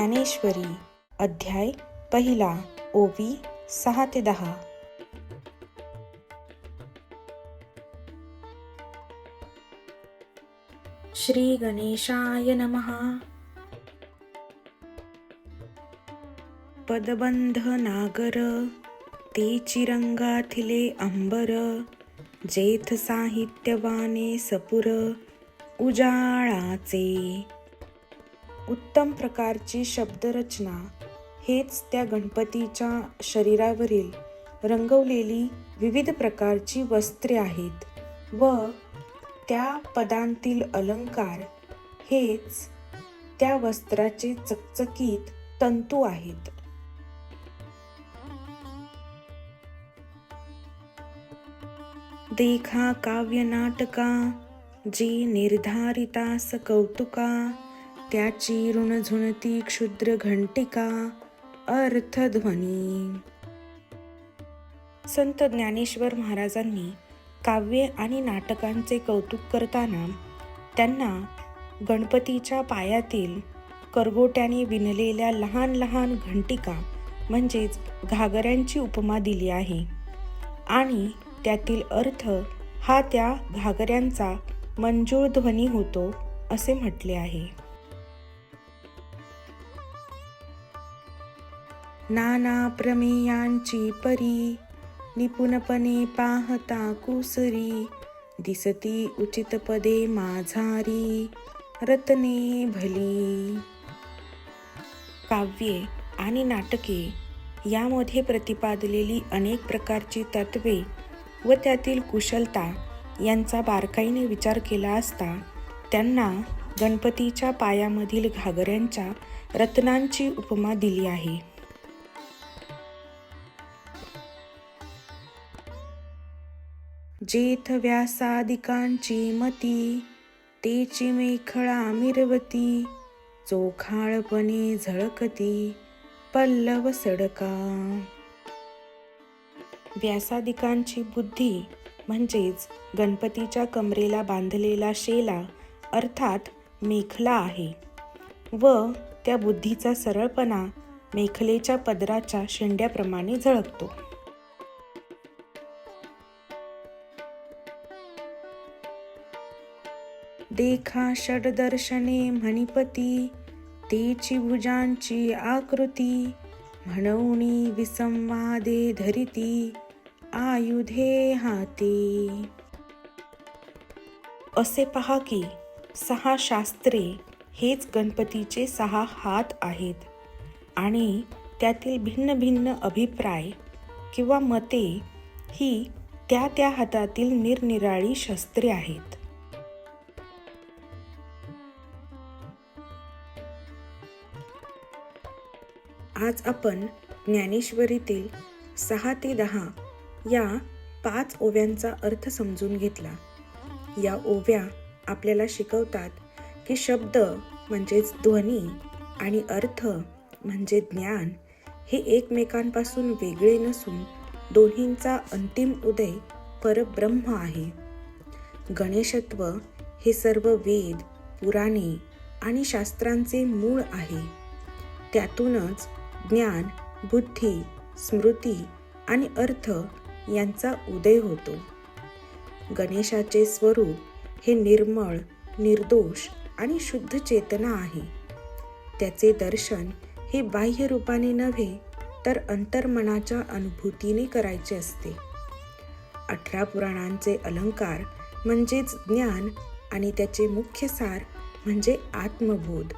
ज्ञानेश्वरी अध्याय पहिला ओवी सहा ते दहा. श्री गणेशाय नमः. पदबंध नागर ते चिरंगाथिले अंबर जेथ साहित्यवाने सपुर उजाळाचे उत्तम प्रकारची शब्दरचना हेच त्या गणपतीच्या शरीरावरील रंगवलेली विविध प्रकारची वस्त्रे आहेत व त्या पदांतील अलंकार हेच त्या वस्त्राचे चकचकीत तंतू आहेत. देखा काव्य नाटका जी निर्धारितास कौतुका त्याची ऋणझुणती क्षुद्र घंटिका अर्थध्वनी. संत ज्ञानेश्वर महाराजांनी काव्ये आणि नाटकांचे कौतुक करताना त्यांना गणपतीच्या पायातील करगोट्याने विणलेल्या लहान लहान घंटिका म्हणजेच घागऱ्यांची उपमा दिली आहे. आणि त्यातील अर्थ हा त्या घागऱ्यांचा मंजूळ ध्वनी होतो असे म्हटले आहे. नाना प्रमेयांची परी निपुणपणे पाहता कुसरी दिसती उचित पदे माझारी रत्ने भली. काव्ये आणि नाटके यामध्ये प्रतिपादलेली अनेक प्रकारची तत्वे व त्यातील कुशलता यांचा बारकाईने विचार केला असता त्यांना गणपतीच्या पायामधील घागऱ्यांच्या रत्नांची उपमा दिली आहे. जेथ व्यासादिकांची मती तेची मेखळा मिरवती चोखाळपणे झळकती पल्लव सडका. व्यासादिकांची बुद्धी म्हणजेच गणपतीच्या कमरेला बांधलेला शेला अर्थात मेखला आहे व त्या बुद्धीचा सरळपणा मेखलेच्या पदराच्या शेंड्याप्रमाणे झळकतो. देखा षडदर्शने म्हणिपती तेची भुजांची आकृती म्हणवणी विसंवादे धरिती आयुधे हाती. असे पहा की सहा शास्त्रे हेच गणपतीचे सहा हात आहेत आणि त्यातील भिन्न भिन्न अभिप्राय किंवा मते ही त्या त्या हातातील निरनिराळी शस्त्रे आहेत. आज आपण ज्ञानेश्वरीतील सहा ते दहा या पाच ओव्यांचा अर्थ समजून घेतला. या ओव्या आपल्याला शिकवतात की शब्द म्हणजेच ध्वनी आणि अर्थ म्हणजे ज्ञान हे एकमेकांपासून वेगळे नसून दोन्हींचा अंतिम उदय परब्रह्म आहे. गणेशत्व हे सर्व वेद पुराणे आणि शास्त्रांचे मूळ आहे. त्यातूनच ज्ञान बुद्धी स्मृती आणि अर्थ यांचा उदय होतो. गणेशाचे स्वरूप हे निर्मळ निर्दोष आणि शुद्ध चेतना आहे. त्याचे दर्शन हे बाह्य रूपाने नव्हे तर अंतर्मनाच्या अनुभूतीने करायचे असते. अठरा पुराणांचे अलंकार म्हणजेच ज्ञान आणि त्याचे मुख्य सार म्हणजे आत्मबोध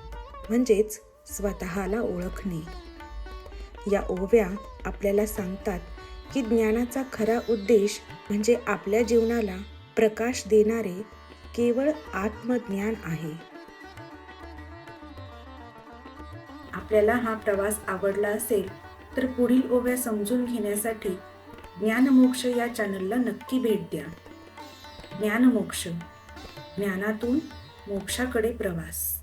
म्हणजेच स्वतःला ओळखणे. या ओव्या आपल्याला सांगतात की ज्ञानाचा खरा उद्देश म्हणजे आपल्या जीवनाला प्रकाश देणारे केवळ आत्मज्ञान आहे. आपल्याला हा प्रवास आवडला असेल तर पुढील ओव्या समजून घेण्यासाठी ज्ञानमोक्ष या चॅनलला नक्की भेट द्या. ज्ञानमोक्ष ज्ञानातून मोक्षाकडे प्रवास.